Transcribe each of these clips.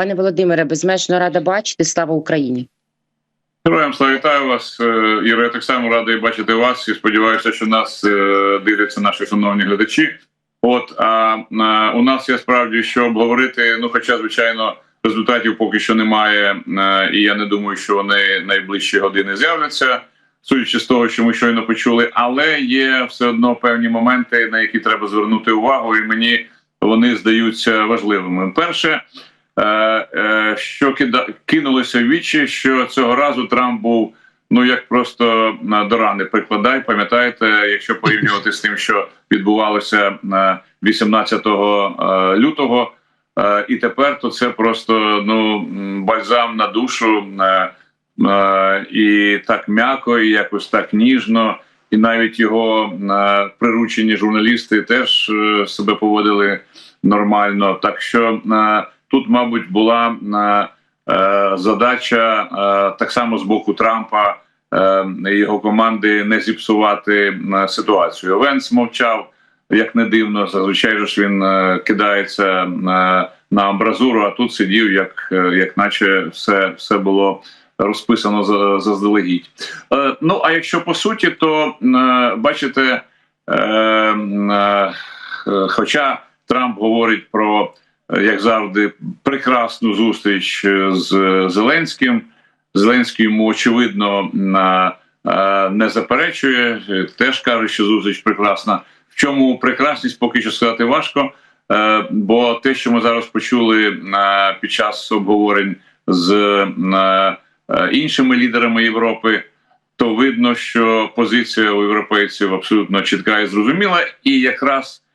Пане Володимире, безмежно рада бачити. Слава Україні. Героям слава вітаю вас, е, Іро. Я так само радий бачити вас і сподіваюся, що нас е, дивляться наші шановні глядачі. От а у нас є справді що обговорити. Ну, хоча, звичайно, результатів поки що немає, е, і я не думаю, що вони найближчі години з'являться, судячи з того, що ми щойно почули. Але є все одно певні моменти, на які треба звернути увагу, і мені вони здаються важливими. Перше. Е, е, що кинулося в вічі, що цього разу Трамп був ну як просто до рани прикладай. Пам'ятаєте, якщо порівнювати з тим, що відбувалося е, 18 е, лютого, і тепер то це просто ну бальзам на душу і так м'яко, і якось так ніжно. І навіть його е, приручені журналісти теж е, себе поводили нормально. Так що е, тут, мабуть, була е, е, задача е, так само з боку Трампа е, його команди не зіпсувати е, ситуацію. Венс мовчав, як не дивно. Зазвичай ж він е, кидається е, на амбразуру, а тут сидів, як, е, як наче все, все було. Розписано за- заздалегідь. Е, ну а якщо по суті, то е, бачите, е, е, хоча Трамп говорить про е, як завжди прекрасну зустріч е, з Зеленським. Зеленський йому очевидно е, не заперечує, е, теж каже, що зустріч прекрасна. В чому прекрасність поки що сказати важко. е, Бо те, що ми зараз почули е, під час обговорень з е, е, іншими лідерами Європи, то видно, що позиція у європейців абсолютно чітка і зрозуміла, і якраз е,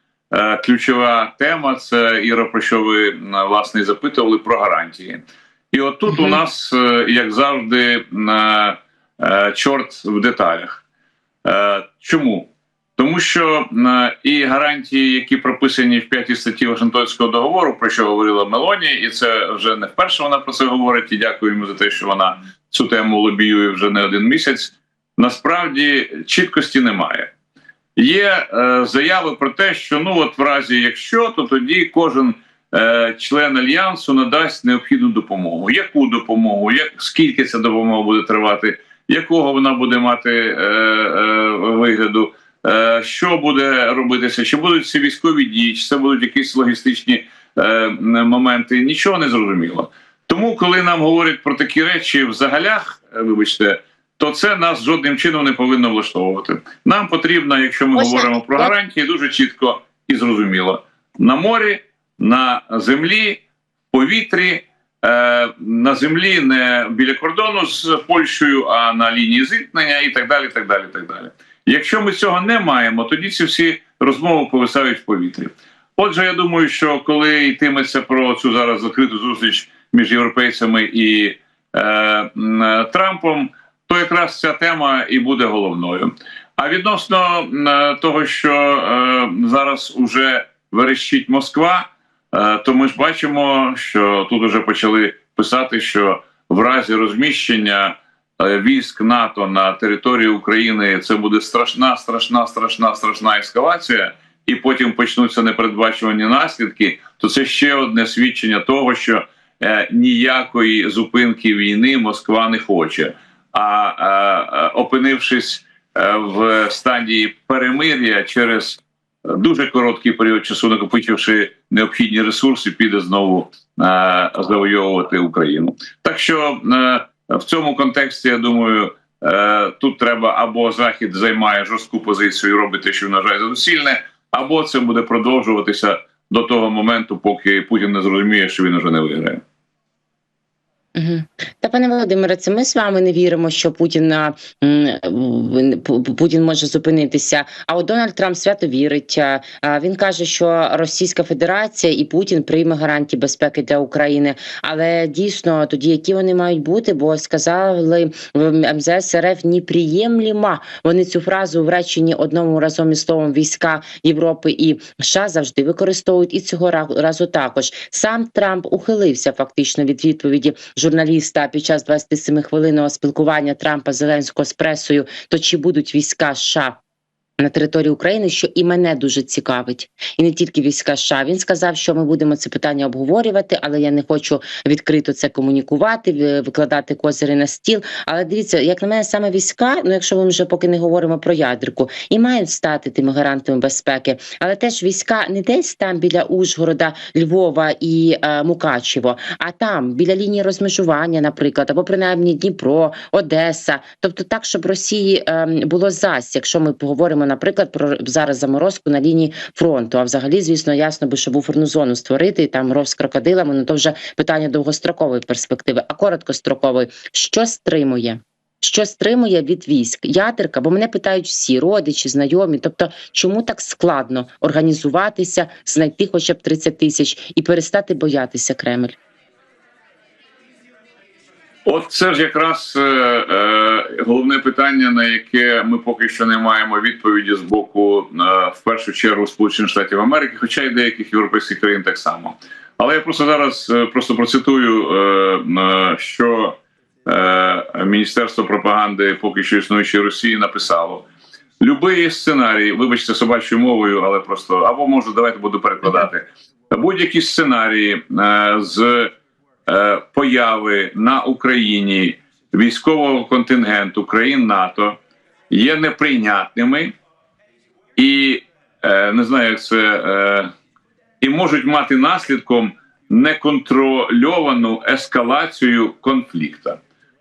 ключова тема це Іра, про що ви власне запитували про гарантії. І от тут у нас, е, як завжди, е, е, чорт в деталях. Е, Чому? Тому що е, і гарантії, які прописані в п'ятій статті Вашингтонського договору, про що говорила Мелоні, і це вже не вперше вона про це говорить. І дякуємо за те, що вона цю тему лобіює вже не один місяць. Насправді чіткості немає. Є е, заяви про те, що ну от в разі якщо, то тоді кожен е, член альянсу надасть необхідну допомогу. Яку допомогу, як скільки ця допомога буде тривати, якого вона буде мати е, вигляду, що буде робитися, чи будуть ці військові дії, чи це будуть якісь логістичні моменти. Нічого не зрозуміло. Тому, коли нам говорять про такі речі в загалях, вибачте, то це нас жодним чином не повинно влаштовувати. Нам потрібно, якщо ми Ось говоримо так. про гарантії, дуже чітко і зрозуміло на морі, на землі, повітрі. е, На землі не біля кордону з Польщею, а на лінії зіткнення і так далі. так далі, так далі. Якщо ми цього не маємо, тоді ці всі розмови повисають в повітрі. Отже, я думаю, що коли йтиметься про цю зараз закриту зустріч між європейцями і е, м, Трампом, то якраз ця тема і буде головною. А відносно е, того, що е, зараз уже верещить Москва, е, то ми ж бачимо, що тут вже почали писати, що в разі розміщення військ НАТО на території України це буде страшна, страшна, страшна, страшна ескалація, і потім почнуться непередбачувані наслідки. То це ще одне свідчення того, що ніякої зупинки війни Москва не хоче. А опинившись е, в стадії перемир'я через дуже короткий період часу, накопичивши необхідні ресурси, піде знову е, завойовувати Україну. Так що е, в цьому контексті я думаю, тут треба або Захід займає жорстку позицію і робить те, що вважає за доцільне, або це буде продовжуватися до того моменту, поки Путін не зрозуміє, що він уже не виграє. Та пане Володимире, це ми з вами не віримо, що Путін а, м, в- Пу- Путін може зупинитися. А от Дональд Трамп свято вірить. А, а, Він каже, що Російська Федерація і Путін прийме гарантії безпеки для України. Але дійсно тоді які вони мають бути? Бо сказали в МЗС РФ неприємліма. Вони цю фразу в реченні одному разом із словом війська Європи і США завжди використовують і цього разу також. Сам Трамп ухилився фактично від відповіді журналіста під час 27 хвилинного спілкування Трампа Зеленського з пресою. То чи будуть війська США на території України, що і мене дуже цікавить, і не тільки війська США. Він сказав, що ми будемо це питання обговорювати, але я не хочу відкрито це комунікувати, викладати козири на стіл. Але дивіться, як на мене, саме війська, ну якщо ми вже поки не говоримо про ядерку, і мають стати тими гарантами безпеки, але теж війська не десь там біля Ужгорода, Львова і е, Мукачево, а там біля лінії розмежування, наприклад, або принаймні Дніпро, Одеса, тобто так, щоб Росії е, було зась, якщо ми поговоримо, наприклад, про зараз заморозку на лінії фронту. А взагалі, звісно, ясно би, що буферну зону створити і там ров з крокодилами. Ну то вже питання довгострокової перспективи, а короткострокової, що стримує? Що стримує від військ ядерка? Бо мене питають всі родичі, знайомі. Тобто, чому так складно організуватися, знайти хоча б 30 тисяч і перестати боятися Кремль? От це ж якраз е, е, головне питання, на яке ми поки що не маємо відповіді з боку е, в першу чергу Сполучених Штатів Америки, хоча й деяких європейських країн так само. Але я просто зараз е, просто процитую, е, е, що е, Міністерство пропаганди поки що існуючої Росії написало. Любий сценарій, вибачте собачою мовою, але просто або можу давайте буду перекладати. Будь-які сценарії е, з появи на Україні військового контингенту країн НАТО є неприйнятними і е, не знаю, як це е, і можуть мати наслідком неконтрольовану ескалацію конфлікту.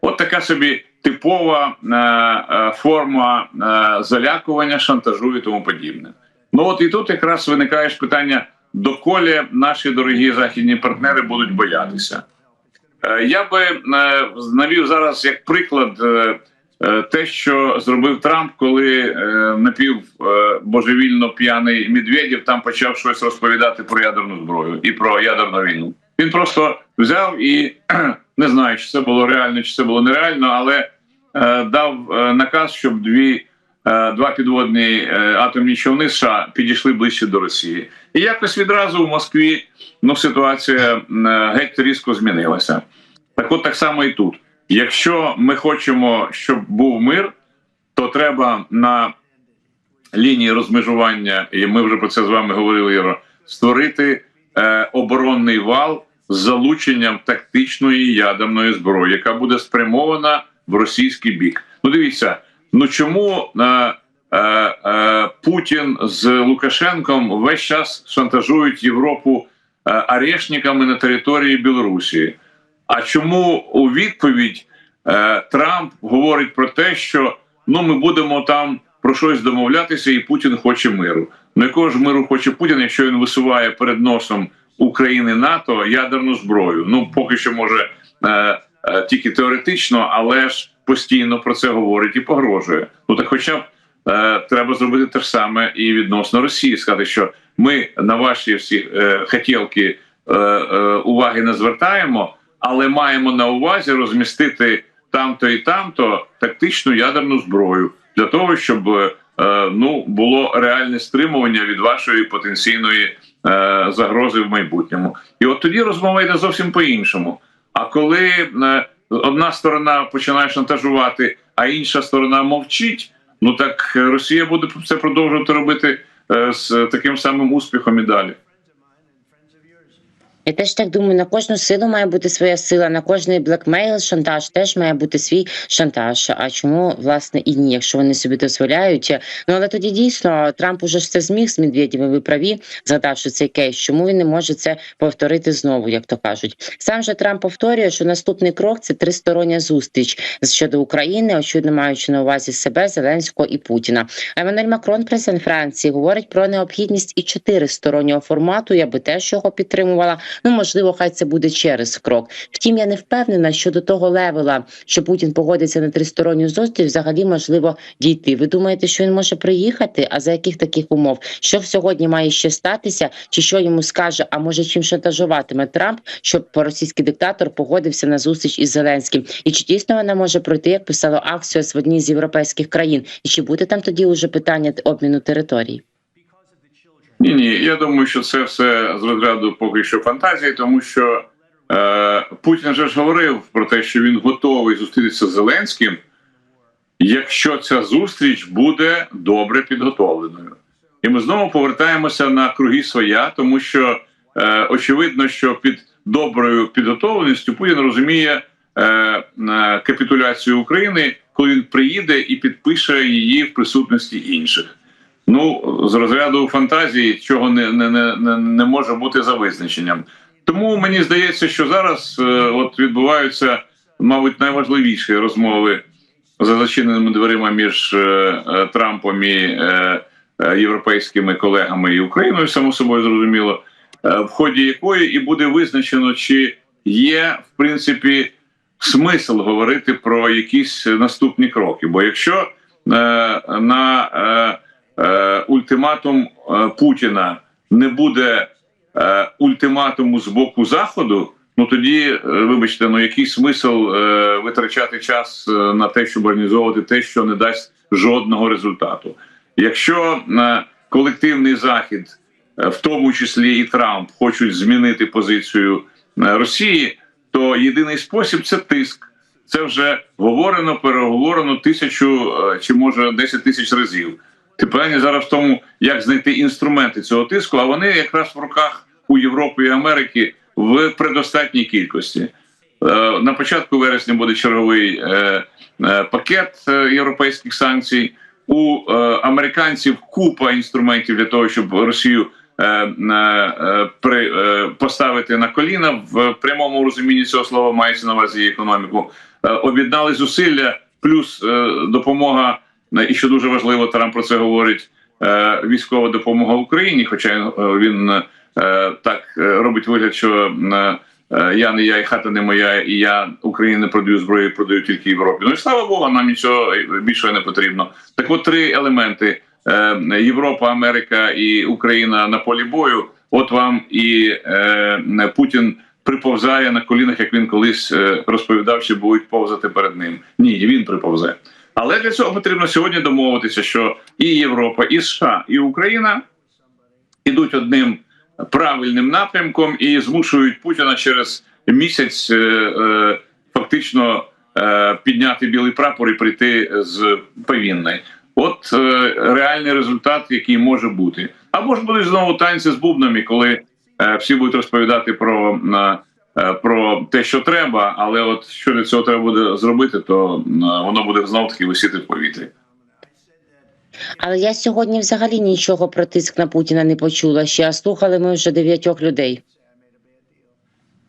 От така собі типова е, е, форма е, залякування, шантажу і тому подібне. Ну от і тут якраз виникає питання, доколі наші дорогі західні партнери будуть боятися. Е, Я би е, навів зараз як приклад е, те, що зробив Трамп, коли напів божевільно п'яний Медведєв там почав щось розповідати про ядерну зброю і про ядерну війну. Він просто взяв і не знаю, чи це було реально, чи це було нереально, але дав наказ, щоб дві. Е, Два підводні е, атомні човни США підійшли ближче до Росії, і якось відразу в Москві ну ситуація геть різко змінилася. Так, от так само і тут. Якщо ми хочемо, щоб був мир, то треба на лінії розмежування, і ми вже про це з вами говорили, Євро, створити е, оборонний вал з залученням тактичної ядерної зброї, яка буде спрямована в російський бік. Ну, дивіться, ну чому е, е, е, Путін з Лукашенком весь час шантажують Європу е, арешниками на території Білорусі? А чому у відповідь е, Трамп говорить про те, що ну ми будемо там про щось домовлятися, і Путін хоче миру? Ну якого ж миру хоче Путін, якщо він висуває перед носом України НАТО ядерну зброю? Ну поки що може е, е, тільки теоретично, але ж постійно про це говорить і погрожує. Ну так, хоча б е, треба зробити те ж саме і відносно Росії, сказати, що ми на ваші всі е, хотілки е, е, уваги не звертаємо але маємо на увазі розмістити там-то і там-то тактичну ядерну зброю для того, щоб е, ну було реальне стримування від вашої потенційної е, загрози в майбутньому. І от тоді розмова йде зовсім по-іншому. А коли е, одна сторона починає шантажувати, а інша сторона мовчить, ну так Росія буде це продовжувати робити е, з таким самим успіхом і далі. Я теж так думаю, на кожну силу має бути своя сила, на кожний блекмейл, шантаж теж має бути свій шантаж. А чому власне і ні, якщо вони собі дозволяють? Ну але тоді дійсно Трамп уже ж це зміг з Медведєвим, ви праві, згадавши цей кейс. Чому він не може це повторити знову, як то кажуть? Сам же Трамп повторює, що наступний крок це тристороння зустріч щодо України, очевидно маючи на увазі себе, Зеленського і Путіна. Еммануель Макрон, президент Франції, говорить про необхідність і чотиристороннього формату. Я би теж його підтримувала. Ну можливо, хай це буде через крок. Втім, я не впевнена, що до того левела, що Путін погодиться на тристоронню зустріч, взагалі можливо дійти. Ви думаєте, що він може приїхати? А за яких таких умов? Що сьогодні має ще статися, чи що йому скаже? А може чим шантажуватиме Трамп, щоб російський диктатор погодився на зустріч із Зеленським? І чи дійсно вона може пройти, як писало Аксіос в одній з європейських країн? І чи буде там тоді уже питання обміну територій? Ні, ні, я думаю, що це все з розряду поки що фантазії, тому що е, Путін вже ж говорив про те, що він готовий зустрітися з Зеленським якщо ця зустріч буде добре підготовленою. І ми знову повертаємося на круги своя, тому що е, очевидно, що під доброю підготовленістю Путін розуміє е, е, капітуляцію України, коли він приїде і підпише її в присутності інших. Ну, з розряду фантазії, чого не, не, не, не- може бути за визначенням. Тому мені здається, що зараз е, от відбуваються, мабуть, найважливіші розмови за зачиненими дверима між е, е, Трампом і е, е, європейськими колегами і Україною, само собою зрозуміло, е, в ході якої і буде визначено, чи є в принципі смисл говорити про якісь наступні кроки. Бо якщо е, на е, ультиматум е, Путіна не буде е, ультиматуму з боку Заходу, ну тоді, е, вибачте, ну який смисл е, витрачати час е, на те, щоб організовувати те, що не дасть жодного результату. Якщо е, колективний захід, е, в тому числі і Трамп, хочуть змінити позицію е, Росії, то єдиний спосіб це тиск. Це вже говорено, переговорено тисячу е, чи може 10 тисяч разів. Питання зараз в тому, як знайти інструменти цього тиску, а вони якраз в руках у Європи і Америки в предостатній кількості. Е, На початку вересня буде черговий е, е, пакет європейських санкцій. У американців купа інструментів для того, щоб Росію поставити на коліна в прямому розумінні цього слова мається на увазі економіку. Об'єднали зусилля, плюс допомога, і що дуже важливо, Трамп про це говорить. е, Військова допомога Україні, хоча е, він е, так робить вигляд, що я не я, і хата не моя, і я Україні не продаю зброю, продаю тільки Європі. Ну і слава Богу, нам нічого більше не потрібно. Так, от три елементи: Європа, Америка і Україна на полі бою. От вам і Путін приповзає на колінах, як він колись розповідав, що будуть повзати перед ним. Ні, він приповзе. Але для цього потрібно сьогодні домовитися, що і Європа, і США, і Україна ідуть одним правильним напрямком і змушують Путіна через місяць е, е, фактично е, підняти білий прапор і прийти з повінної. От реальний результат, який може бути. Або ж будуть знову танці з бубнами, коли всі будуть розповідати про, про те, що треба, але от що для цього треба буде зробити, то е, воно буде знов таки висіти в повітрі. Але я сьогодні взагалі нічого про тиск на Путіна не почула. Ще а слухали ми вже дев'ятьох людей.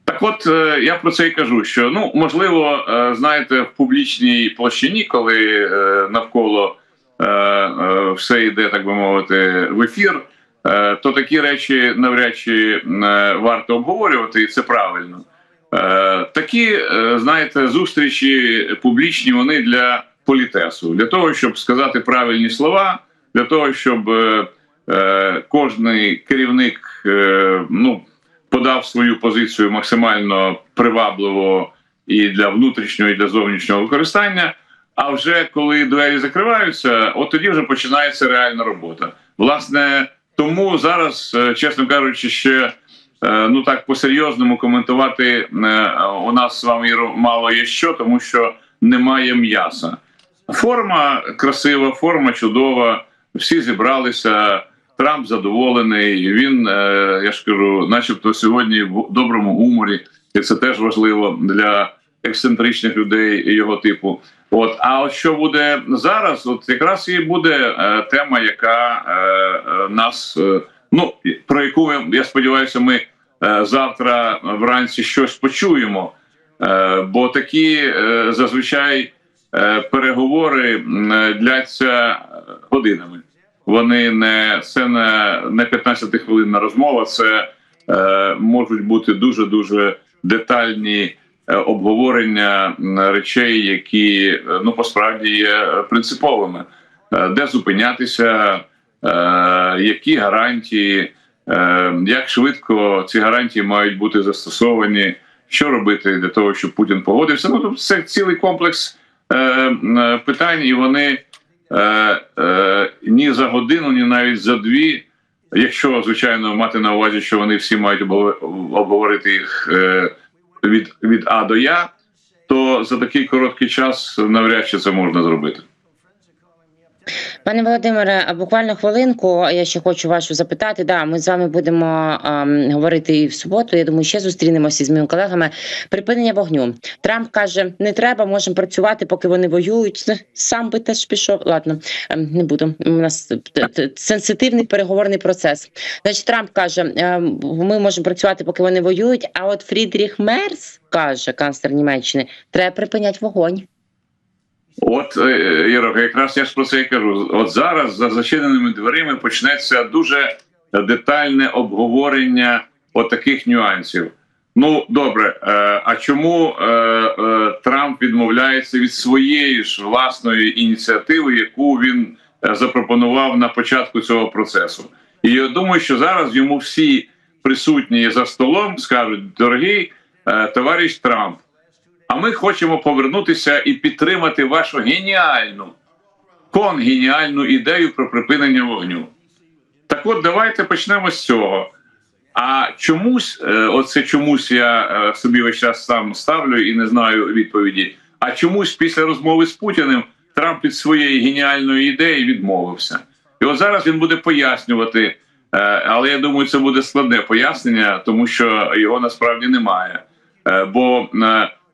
Так, от е, я про це і кажу: що ну можливо, е, знаєте, в публічній площині, коли е, навколо е, е, все йде, так би мовити, в ефір, е, то такі речі навряд чи е, варто обговорювати, і це правильно. Е, Такі, е, знаєте, зустрічі публічні вони для політесу, для того, щоб сказати правильні слова, для того, щоб е, е, кожний керівник е, ну подав свою позицію максимально привабливо і для внутрішнього, і для зовнішнього використання. А вже коли двері закриваються, от тоді вже починається реальна робота. Власне, тому зараз, е, чесно кажучи, ще е, ну так по-серйозному коментувати е, у нас з вами мало є що, тому що немає м'яса. Форма красива, форма чудова. Всі зібралися. Трамп задоволений. Він, я ж кажу, начебто сьогодні в доброму гуморі, і це теж важливо для ексцентричних людей його типу. От, а от що буде зараз? От якраз і буде е, тема, яка е, е, нас е, ну про яку я сподіваюся, ми е, завтра вранці щось почуємо. Е, бо такі е, зазвичай е, переговори е, дляться годинами. Вони не це не, не 15 хвилинна розмова, це е, можуть бути дуже дуже детальні е, обговорення речей, які е, ну посправді є принциповими. Е, де зупинятися, е, які гарантії, е, як швидко ці гарантії мають бути застосовані, що робити для того, щоб Путін погодився. Ну тобто це цілий комплекс е, питань, і вони е, е, ні за годину, ні навіть за дві. Якщо звичайно мати на увазі, що вони всі мають обговорити їх е, від, від А до Я, то за такий короткий час навряд чи це можна зробити. Пане Володимире, буквально хвилинку. Я ще хочу вашу запитати. Да, ми з вами будемо ем, говорити і в суботу. Я думаю, ще зустрінемося з моїми колегами. Припинення вогню. Трамп каже: не треба, можемо працювати, поки вони воюють. Сам би теж пішов. Ладно, ем, не буду. У нас т- сенситивний переговорний процес. Значить, Трамп каже: ем, ми можемо працювати, поки вони воюють. А от Фрідріх Мерц каже, канцлер Німеччини, треба припиняти вогонь. От е, якраз я ж про це і кажу. От зараз за зачиненими дверима почнеться дуже детальне обговорення от таких нюансів. Ну добре, е, а чому е, Трамп відмовляється від своєї ж власної ініціативи, яку він запропонував на початку цього процесу? І я думаю, що зараз йому всі присутні за столом скажуть: дорогий товариш Трамп. А ми хочемо повернутися і підтримати вашу геніальну, конгеніальну ідею про припинення вогню. Так от давайте почнемо з цього. А чомусь, е, оце чомусь я е, собі весь час сам ставлю і не знаю відповіді. А чомусь після розмови з Путіним Трамп від своєї геніальної ідеї відмовився. І от зараз він буде пояснювати, е, але я думаю, це буде складне пояснення, тому що його насправді немає. Бо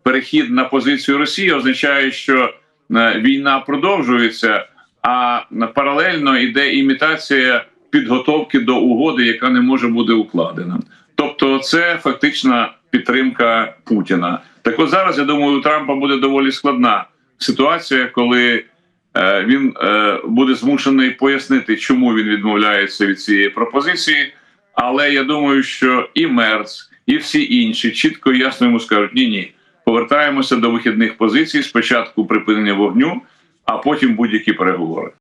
перехід на позицію Росії означає, що е, війна продовжується, а паралельно йде імітація підготовки до угоди, яка не може бути укладена. Тобто, це фактична підтримка Путіна. Так от зараз я думаю, у Трампа буде доволі складна ситуація, коли е, він е, буде змушений пояснити, чому він відмовляється від цієї пропозиції. Але я думаю, що і Мерц, і всі інші чітко і ясно йому скажуть: ні, ні, повертаємося до вихідних позицій. Спочатку припинення вогню, а потім будь-які переговори.